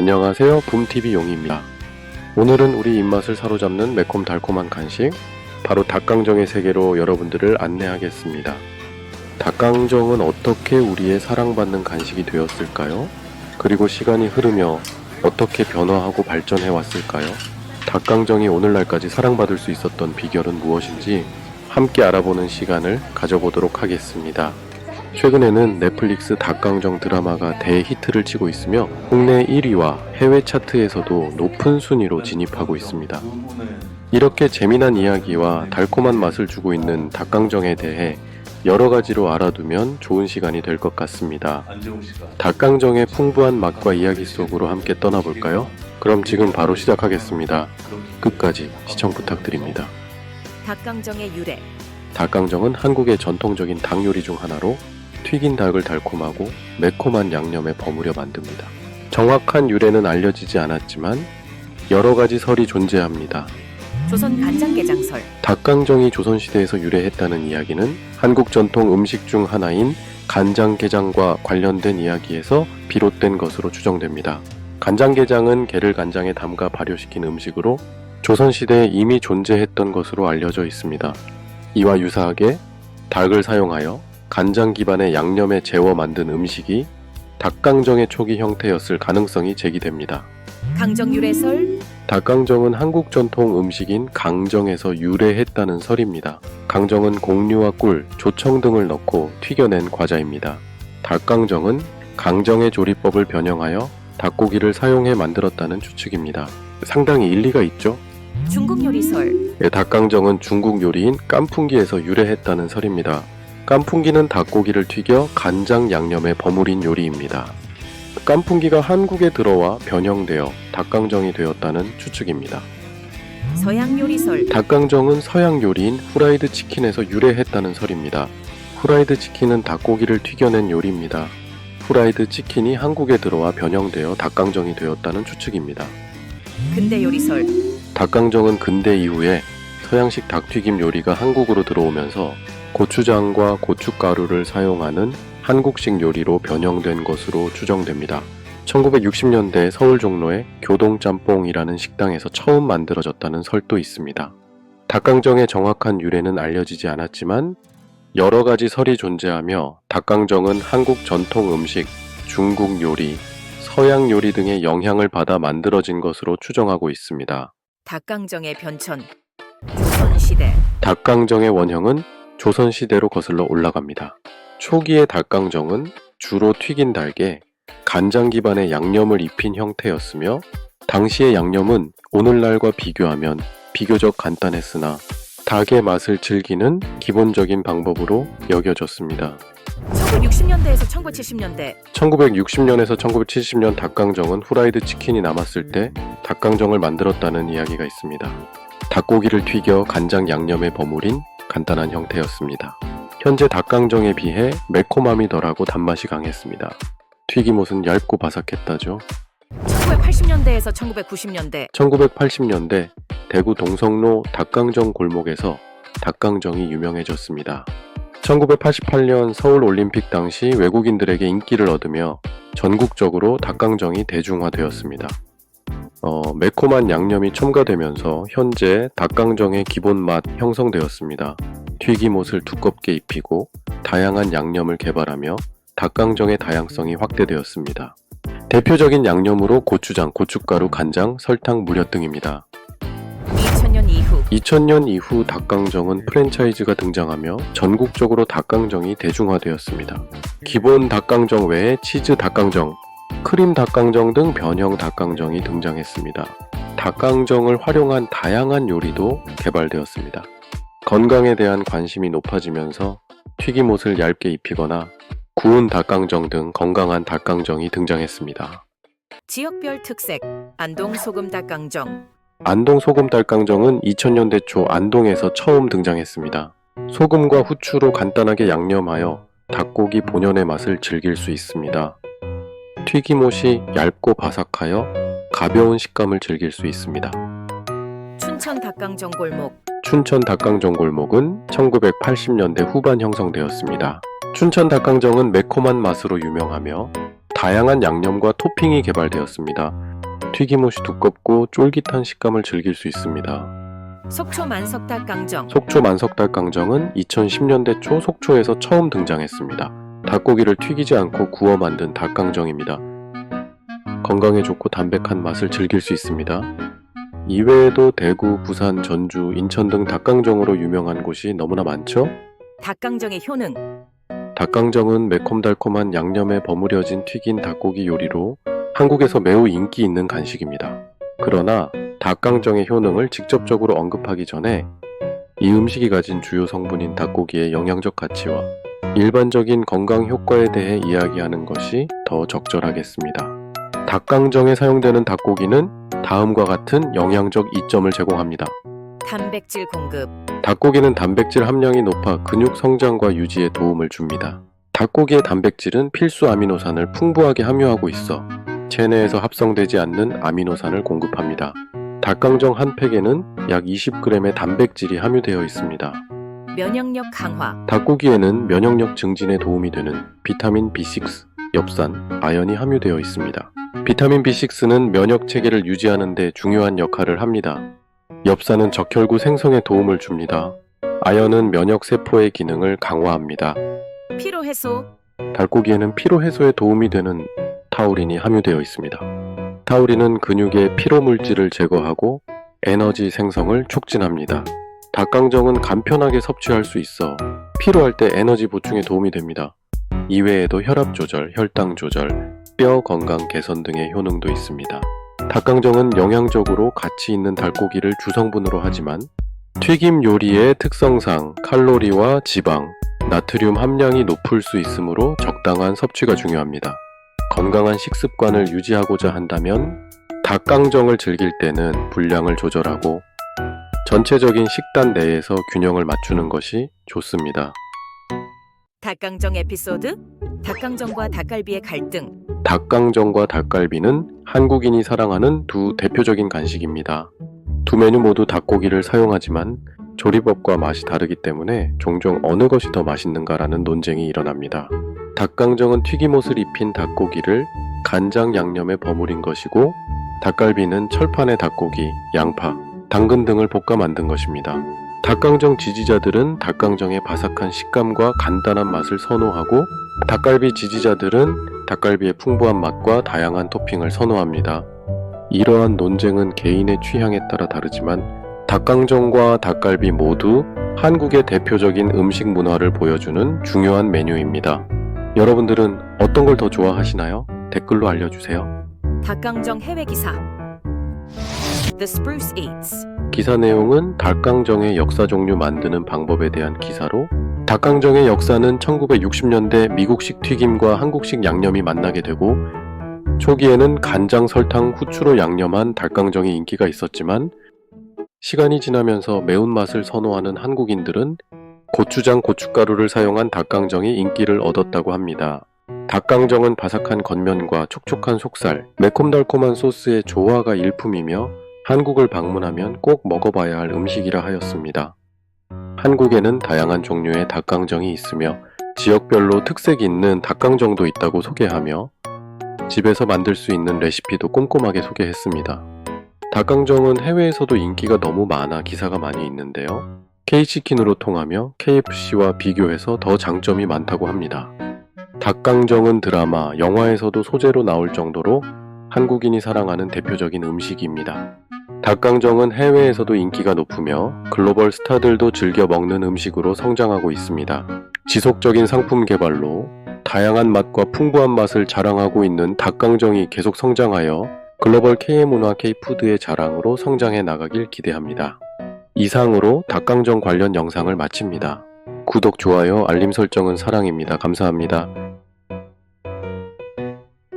안녕하세요. 붐TV 용입니다. 오늘은 우리 입맛을 사로잡는 매콤 달콤한 간식, 바로 닭강정의 세계로 여러분들을 안내하겠습니다. 닭강정은 어떻게 우리의 사랑받는 간식이 되었을까요? 그리고 시간이 흐르며 어떻게 변화하고 발전해 왔을까요? 닭강정이 오늘날까지 사랑받을 수 있었던 비결은 무엇인지 함께 알아보는 시간을 가져보도록 하겠습니다. 최근에는 넷플릭스 닭강정 드라마가 대히트를 치고 있으며 국내 1위와 해외 차트에서도 높은 순위로 진입하고 있습니다. 이렇게 재미난 이야기와 달콤한 맛을 주고 있는 닭강정에 대해 여러 가지로 알아두면 좋은 시간이 될 것 같습니다. 닭강정의 풍부한 맛과 이야기 속으로 함께 떠나볼까요? 그럼 지금 바로 시작하겠습니다. 끝까지 시청 부탁드립니다. 닭강정의 유래 닭강정은 한국의 전통적인 닭 요리 중 하나로 튀긴 닭을 달콤하고 매콤한 양념에 버무려 만듭니다. 정확한 유래는 알려지지 않았지만 여러 가지 설이 존재합니다. 조선 간장게장설 닭강정이 조선시대에서 유래했다는 이야기는 한국 전통 음식 중 하나인 간장게장과 관련된 이야기에서 비롯된 것으로 추정됩니다. 간장게장은 게를 간장에 담가 발효시킨 음식으로 조선시대에 이미 존재했던 것으로 알려져 있습니다. 이와 유사하게 닭을 사용하여 간장 기반의 양념에 재워 만든 음식이 닭강정의 초기 형태였을 가능성이 제기됩니다. 강정 유래설 닭강정은 한국 전통 음식인 강정에서 유래했다는 설입니다. 강정은 곡류와 꿀, 조청 등을 넣고 튀겨낸 과자입니다. 닭강정은 강정의 조리법을 변형하여 닭고기를 사용해 만들었다는 추측입니다. 상당히 일리가 있죠? 중국 요리설 예, 닭강정은 중국 요리인 깐풍기에서 유래했다는 설입니다. 깐풍기는 닭고기를 튀겨 간장 양념에 버무린 요리입니다. 깐풍기가 한국에 들어와 변형되어 닭강정이 되었다는 추측입니다. 서양 요리설 닭강정은 서양 요리인 후라이드 치킨에서 유래했다는 설입니다. 후라이드 치킨은 닭고기를 튀겨낸 요리입니다. 후라이드 치킨이 한국에 들어와 변형되어 닭강정이 되었다는 추측입니다. 근대 요리설 닭강정은 근대 이후에 서양식 닭튀김 요리가 한국으로 들어오면서 고추장과 고춧가루를 사용하는 한국식 요리로 변형된 것으로 추정됩니다. 1960년대 서울 종로의 교동짬뽕이라는 식당에서 처음 만들어졌다는 설도 있습니다. 닭강정의 정확한 유래는 알려지지 않았지만 여러 가지 설이 존재하며 닭강정은 한국 전통 음식, 중국 요리, 서양 요리 등의 영향을 받아 만들어진 것으로 추정하고 있습니다. 닭강정의 변천 시대 닭강정의 원형은 조선시대로 거슬러 올라갑니다. 초기의 닭강정은 주로 튀긴 닭에 간장 기반의 양념을 입힌 형태였으며 당시의 양념은 오늘날과 비교하면 비교적 간단했으나 닭의 맛을 즐기는 기본적인 방법으로 여겨졌습니다. 1960년대에서 1970년대 1960년에서 1970년 닭강정은 후라이드 치킨이 남았을 때 닭강정을 만들었다는 이야기가 있습니다. 닭고기를 튀겨 간장 양념에 버무린 간단한 형태였습니다. 현재 닭강정에 비해 매콤함이 덜하고 단맛이 강했습니다. 튀김옷은 얇고 바삭했다죠. 1980년대에서 1990년대 1980년대 대구 동성로 닭강정 골목에서 닭강정이 유명해졌습니다. 1988년 서울 올림픽 당시 외국인들에게 인기를 얻으며 전국적으로 닭강정이 대중화되었습니다. 어, 매콤한 양념이 첨가되면서 현재 닭강정의 기본 맛 형성되었습니다. 튀김옷을 두껍게 입히고 다양한 양념을 개발하며 닭강정의 다양성이 확대되었습니다. 대표적인 양념으로 고추장, 고춧가루, 간장, 설탕, 무려 등입니다. 2000년 이후 2000년 이후 닭강정은 프랜차이즈가 등장하며 전국적으로 닭강정이 대중화되었습니다. 기본 닭강정 외에 치즈 닭강정, 크림 닭강정 등 변형 닭강정이 등장했습니다. 닭강정을 활용한 다양한 요리도 개발되었습니다. 건강에 대한 관심이 높아지면서 튀김옷을 얇게 입히거나 구운 닭강정 등 건강한 닭강정이 등장했습니다. 지역별 특색 안동 소금 닭강정 안동 소금 닭강정은 2000년대 초 안동에서 처음 등장했습니다. 소금과 후추로 간단하게 양념하여 닭고기 본연의 맛을 즐길 수 있습니다. 튀김옷이 얇고 바삭하여 가벼운 식감을 즐길 수 있습니다. 춘천 닭강정 골목 춘천 닭강정 골목은 1980년대 후반 형성되었습니다. 춘천 닭강정은 매콤한 맛으로 유명하며 다양한 양념과 토핑이 개발되었습니다. 튀김옷이 두껍고 쫄깃한 식감을 즐길 수 있습니다. 속초 만석 닭강정. 속초 만석닭강정은 2010년대 초 속초에서 처음 등장했습니다. 닭고기를 튀기지 않고 구워 만든 닭강정입니다. 건강에 좋고 담백한 맛을 즐길 수 있습니다. 이외에도 대구, 부산, 전주, 인천 등 닭강정으로 유명한 곳이 너무나 많죠? 닭강정의 효능. 닭강정은 매콤달콤한 양념에 버무려진 튀긴 닭고기 요리로 한국에서 매우 인기 있는 간식입니다. 그러나 닭강정의 효능을 직접적으로 언급하기 전에 이 음식이 가진 주요 성분인 닭고기의 영양적 가치와 일반적인 건강 효과에 대해 이야기하는 것이 더 적절하겠습니다. 닭강정에 사용되는 닭고기는 다음과 같은 영양적 이점을 제공합니다. 단백질 공급. 닭고기는 단백질 함량이 높아 근육 성장과 유지에 도움을 줍니다. 닭고기의 단백질은 필수 아미노산을 풍부하게 함유하고 있어 체내에서 합성되지 않는 아미노산을 공급합니다. 닭강정 한 팩에는 약 20g의 단백질이 함유되어 있습니다. 면역력 강화. 닭고기에는 면역력 증진에 도움이 되는 비타민 B6, 엽산, 아연이 함유되어 있습니다. 비타민 B6는 면역 체계를 유지하는 데 중요한 역할을 합니다. 엽산은 적혈구 생성에 도움을 줍니다. 아연은 면역 세포의 기능을 강화합니다. 피로 해소. 닭고기에는 피로 해소에 도움이 되는 타우린이 함유되어 있습니다. 타우린은 근육의 피로 물질을 제거하고 에너지 생성을 촉진합니다. 닭강정은 간편하게 섭취할 수 있어 피로할 때 에너지 보충에 도움이 됩니다. 이외에도 혈압 조절, 혈당 조절, 뼈 건강 개선 등의 효능도 있습니다. 닭강정은 영양적으로 가치 있는 닭고기를 주성분으로 하지만 튀김 요리의 특성상 칼로리와 지방, 나트륨 함량이 높을 수 있으므로 적당한 섭취가 중요합니다. 건강한 식습관을 유지하고자 한다면 닭강정을 즐길 때는 분량을 조절하고 전체적인 식단 내에서 균형을 맞추는 것이 좋습니다. 닭강정 에피소드. 닭강정과 닭갈비의 갈등. 닭강정과 닭갈비는 한국인이 사랑하는 두 대표적인 간식입니다. 두 메뉴 모두 닭고기를 사용하지만 조리법과 맛이 다르기 때문에 종종 어느 것이 더 맛있는가라는 논쟁이 일어납니다. 닭강정은 튀김옷을 입힌 닭고기를 간장 양념에 버무린 것이고 닭갈비는 철판에 닭고기, 양파, 당근 등을 볶아 만든 것입니다. 닭강정 지지자들은 닭강정의 바삭한 식감과 간단한 맛을 선호하고 닭갈비 지지자들은 닭갈비의 풍부한 맛과 다양한 토핑을 선호합니다. 이러한 논쟁은 개인의 취향에 따라 다르지만 닭강정과 닭갈비 모두 한국의 대표적인 음식 문화를 보여주는 중요한 메뉴입니다. 여러분들은 어떤 걸 더 좋아하시나요? 댓글로 알려주세요. 닭강정 해외 기사. The Spruce Eats. 기사 내용은 닭강정의 역사 종류 만드는 방법에 대한 기사로 닭강정의 역사는 1960년대 미국식 튀김과 한국식 양념이 만나게 되고 초기에는 간장, 설탕, 후추로 양념한 닭강정이 인기가 있었지만 시간이 지나면서 매운맛을 선호하는 한국인들은 고추장, 고춧가루를 사용한 닭강정이 인기를 얻었다고 합니다. 닭강정은 바삭한 겉면과 촉촉한 속살, 매콤달콤한 소스의 조화가 일품이며 한국을 방문하면 꼭 먹어봐야 할 음식이라 하였습니다. 한국에는 다양한 종류의 닭강정이 있으며 지역별로 특색 있는 닭강정도 있다고 소개하며 집에서 만들 수 있는 레시피도 꼼꼼하게 소개했습니다. 닭강정은 해외에서도 인기가 너무 많아 기사가 많이 있는데요. K치킨으로 통하며 KFC와 비교해서 더 장점이 많다고 합니다. 닭강정은 드라마, 영화에서도 소재로 나올 정도로 한국인이 사랑하는 대표적인 음식입니다. 닭강정은 해외에서도 인기가 높으며 글로벌 스타들도 즐겨 먹는 음식으로 성장하고 있습니다. 지속적인 상품 개발로 다양한 맛과 풍부한 맛을 자랑하고 있는 닭강정이 계속 성장하여 글로벌 K문화 K푸드의 자랑으로 성장해 나가길 기대합니다. 이상으로 닭강정 관련 영상을 마칩니다. 구독, 좋아요, 알림 설정은 사랑입니다. 감사합니다.